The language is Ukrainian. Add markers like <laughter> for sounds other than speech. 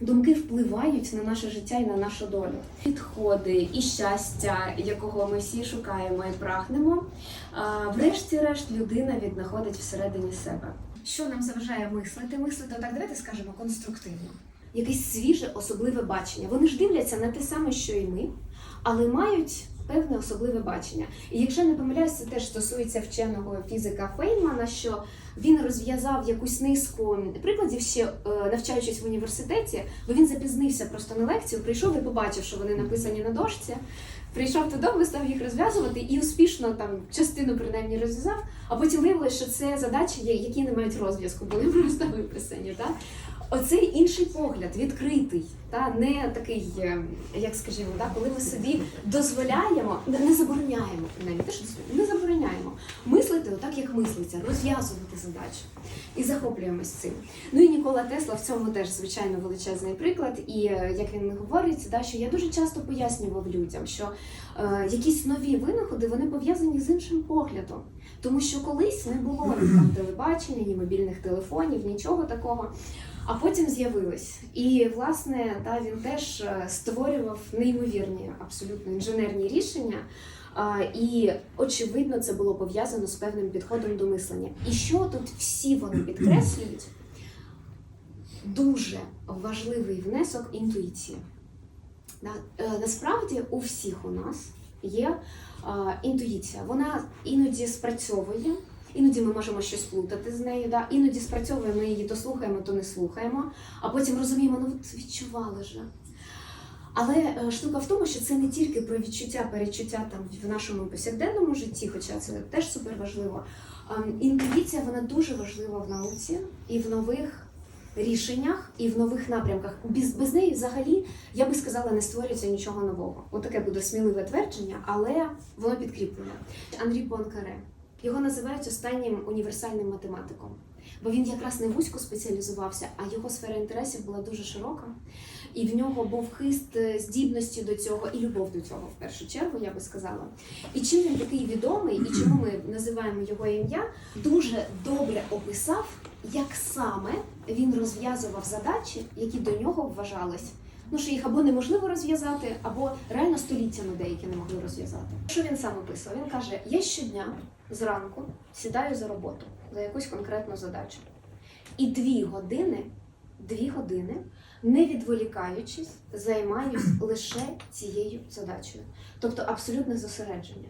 Думки впливають на наше життя і на нашу долю. Підходи і щастя, якого ми всі шукаємо і прагнемо. Врешті-решт, людина віднаходить всередині себе. Що нам заважає мислити? Мислити, так давайте скажемо, конструктивно. Якесь свіже, особливе бачення. Вони ж дивляться на те саме, що і ми, але мають певне особливе бачення. І якщо не помиляюсь, це теж стосується вченого фізика Фейнмана, що він розв'язав якусь низку прикладів ще е, навчаючись в університеті, бо він запізнився просто на лекцію, прийшов і побачив, що вони написані на дошці. Прийшов додому, став їх розв'язувати і успішно там частину принаймні розв'язав, а потім виявилося, що це задачі, які не мають розв'язку, були <laughs> просто виписані. Так? Оцей інший погляд, відкритий, та не такий, е, як скажімо, та, коли ми собі дозволяємо, не забороняємо, принаймні, те, не забороняємо мислити отак, як мислиться, розв'язувати задачу і захоплюємось цим. Ну і Нікола Тесла в цьому теж звичайно величезний приклад. І е, як він говорить, да, що я дуже часто пояснював людям, що е, якісь нові винаходи вони пов'язані з іншим поглядом. Тому що колись не було ні телебачення, ні мобільних телефонів, нічого такого. А потім з'явилось. І власне та він теж е, створював неймовірні абсолютно інженерні рішення. І очевидно, це було пов'язано з певним підходом до мислення. І що тут всі вони <clears throat> підкреслюють? Дуже важливий внесок інтуїції. Е, Насправді у всіх у нас є інтуїція. Вона іноді спрацьовує, іноді ми можемо щось плутати з нею. Да? Іноді спрацьовує, ми її то слухаємо, то не слухаємо, а потім розуміємо, ну от відчували же. Але е, штука в тому, що це не тільки про відчуття, перечуття там в нашому повсякденному житті, хоча це теж супер важливо. Інтуїція вона дуже важлива в науці і в нових рішеннях, і в нових напрямках. Без, без неї взагалі я би сказала, не створюється нічого нового. Отаке буде сміливе твердження, але воно підкріплене. Андрій Пуанкаре. Його називають останнім універсальним математиком, бо він якраз не вузько спеціалізувався, а його сфера інтересів була дуже широка. І в нього був хист е, здібності до цього і любов до цього в першу чергу, я би сказала. І чим він такий відомий, і чому ми називаємо його ім'я, дуже добре описав, як саме він розв'язував задачі, які до нього вважались. Ну, що їх або неможливо розв'язати, або реально століттями деякі не могли розв'язати. Що він сам описував? Він каже: я щодня зранку сідаю за роботу за якусь конкретну задачу. І дві години, дві години, не відволікаючись, займаюсь лише цією задачею. Тобто абсолютне зосередження.